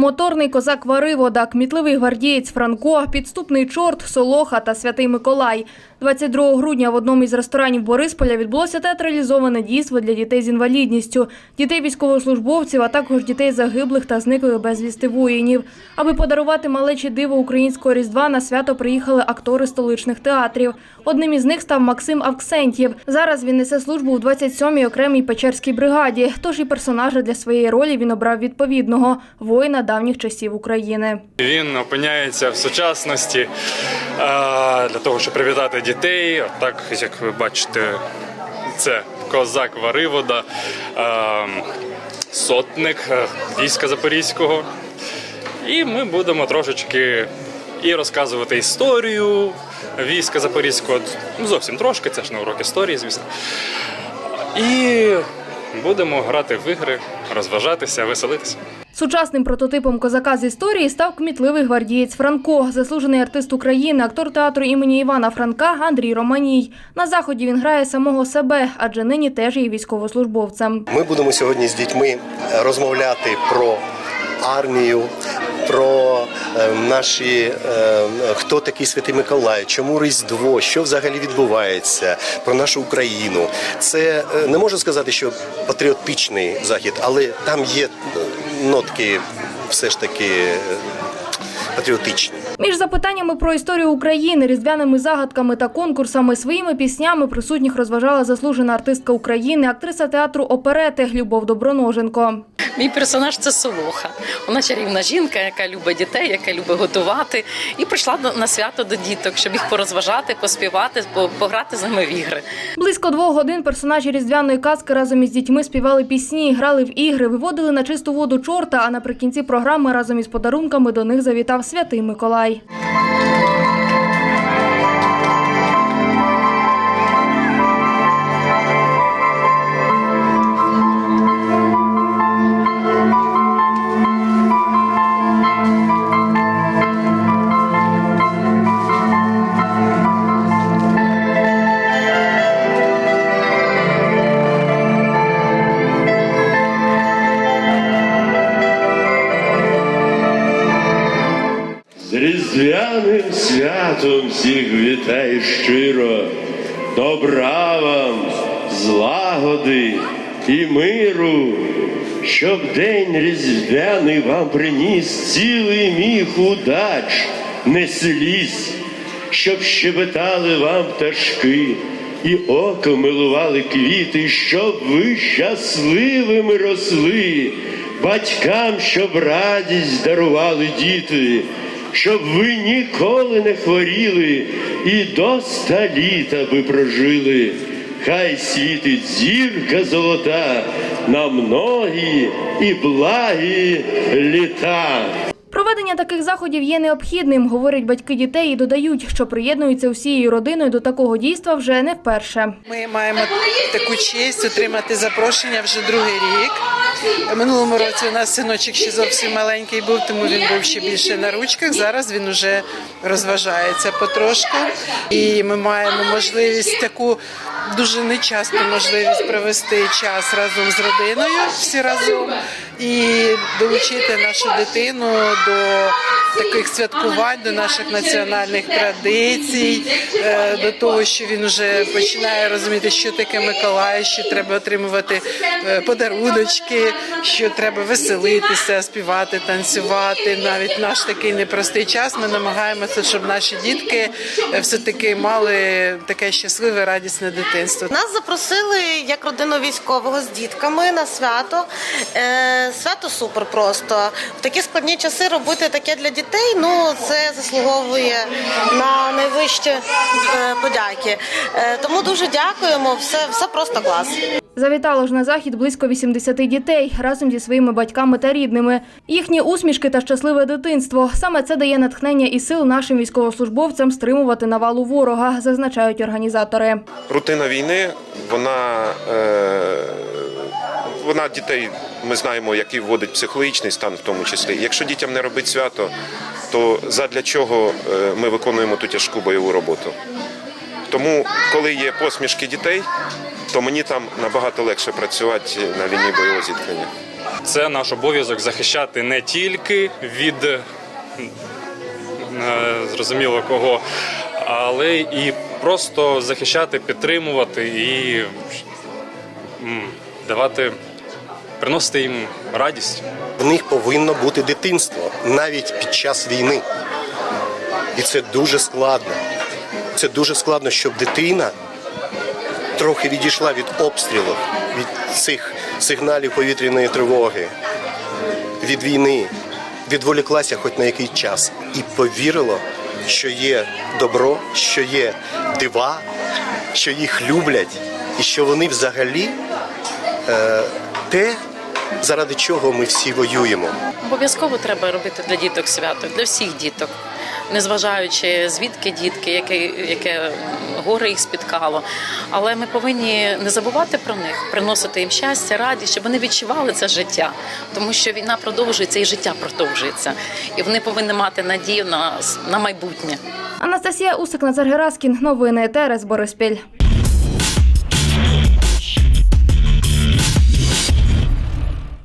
Моторний козак Варивода, кмітливий гвардієць Франко, підступний чорт, Солоха та Святий Миколай. 22 грудня в одному із ресторанів Борисполя відбулося театралізоване дійство для дітей з інвалідністю, дітей військовослужбовців, а також дітей загиблих та зниклих безвісти воїнів. Аби подарувати малечі диво українського різдва, на свято приїхали актори столичних театрів. Одним із них став Максим Авксентьєв. Зараз він несе службу у 27-й окремій Печерській бригаді. Тож і персонажа для своєї ролі він обрав відповідного воїна давніх часів України. Він опиняється в сучасності для того, щоб привітати дітей. Так, як ви бачите, це козак Варивода, сотник війська Запорізького. І ми будемо трошечки і розказувати історію війська Запорізького. Зовсім трошки, це ж не урок історії, звісно. І будемо грати в ігри, розважатися, веселитися. Сучасним прототипом козака з історії став кмітливий гвардієць Франко, заслужений артист України, актор театру імені Івана Франка Андрій Романій. На заході він грає самого себе, адже нині теж є військовослужбовцем. Ми будемо сьогодні з дітьми розмовляти про армію, про е, наші е, хто такий Святий Миколай, чому Різдво, що взагалі відбувається, про нашу Україну. Це е, не можу сказати, що патріотичний захід, але там є е, нотки все ж таки е, патріотичні. Між запитаннями про історію України, різдвяними загадками та конкурсами своїми піснями присутніх розважала заслужена артистка України, актриса театру оперети Любов Доброноженко. Мій персонаж це Солоха. Вона чарівна жінка, яка любить дітей, яка любить готувати, і прийшла на свято до діток, щоб їх порозважати, поспівати, по- пограти з ними в ігри. Близько двох годин персонажі різдвяної казки разом із дітьми співали пісні, грали в ігри, виводили на чисту воду чорта. А наприкінці програми разом із подарунками до них завітав святий Миколай. Bye. З різдвяним святом всіх вітаю щиро, добра вам, злагоди і миру, щоб день різдвяний вам приніс цілий міг удач, не сліз, щоб щебетали вам пташки і око милували квіти, щоб ви щасливими росли, батькам, щоб радість дарували діти, щоб ви ніколи не хворіли і до ста літа ви прожили. Хай світить зірка золота на многі і благі літа. Проведення таких заходів є необхідним, говорять батьки дітей і додають, що приєднуються усією родиною до такого дійства вже не вперше. Ми маємо таку честь отримати запрошення вже другий рік. Минулому році у нас синочок ще зовсім маленький був, тому він був ще більше на ручках. Зараз він вже розважається потрошку. І ми маємо можливість таку дуже нечасту можливість провести час разом з родиною всі разом і долучити нашу дитину до таких святкувань, до наших національних традицій, е, до того, що він вже починає розуміти, що таке Миколай, що треба отримувати е, подаруночки, що треба веселитися, співати, танцювати. Навіть наш такий непростий час ми намагаємося, щоб наші дітки все таки мали таке щасливе, радісне дитинство. Нас запросили як родину військового з дітками на свято. Свято супер просто. В такі складні часи робити таке для дітей. Ну це заслуговує на найвищі е, подяки. Е, тому дуже дякуємо. Все, все просто клас. Завітало ж на захід близько 80 дітей разом зі своїми батьками та рідними. Їхні усмішки та щасливе дитинство. Саме це дає натхнення і сил нашим військовослужбовцям стримувати навалу ворога, зазначають організатори. рутина війни, вона, е, вона дітей, ми знаємо, який вводить психологічний стан, в тому числі. Якщо дітям не робить свято, то задля чого е, ми виконуємо ту тяжку бойову роботу? Тому, коли є посмішки дітей, то мені там набагато легше працювати на лінії бойового зіткнення. Це наш обов'язок захищати не тільки від е, зрозуміло кого, але і просто захищати, підтримувати і давати, приносити їм радість. В них повинно бути дитинство навіть під час війни. І це дуже складно. Це дуже складно, щоб дитина трохи відійшла від обстрілів, від цих сигналів повітряної тривоги, від війни, відволіклася хоч на якийсь час і повірила, що є добро, що є дива, що їх люблять, і що вони взагалі е, те, заради чого ми всі воюємо. Обов'язково треба робити для діток свято, для всіх діток, незважаючи звідки дітки, яке, яке горе їх спіткало. Але ми повинні не забувати про них, приносити їм щастя, радість, щоб вони відчували це життя, тому що війна продовжується і життя продовжується, і вони повинні мати надію на, на майбутнє. Анастасія Усик, Назар Гераскін. Новини ТРС Бориспіль.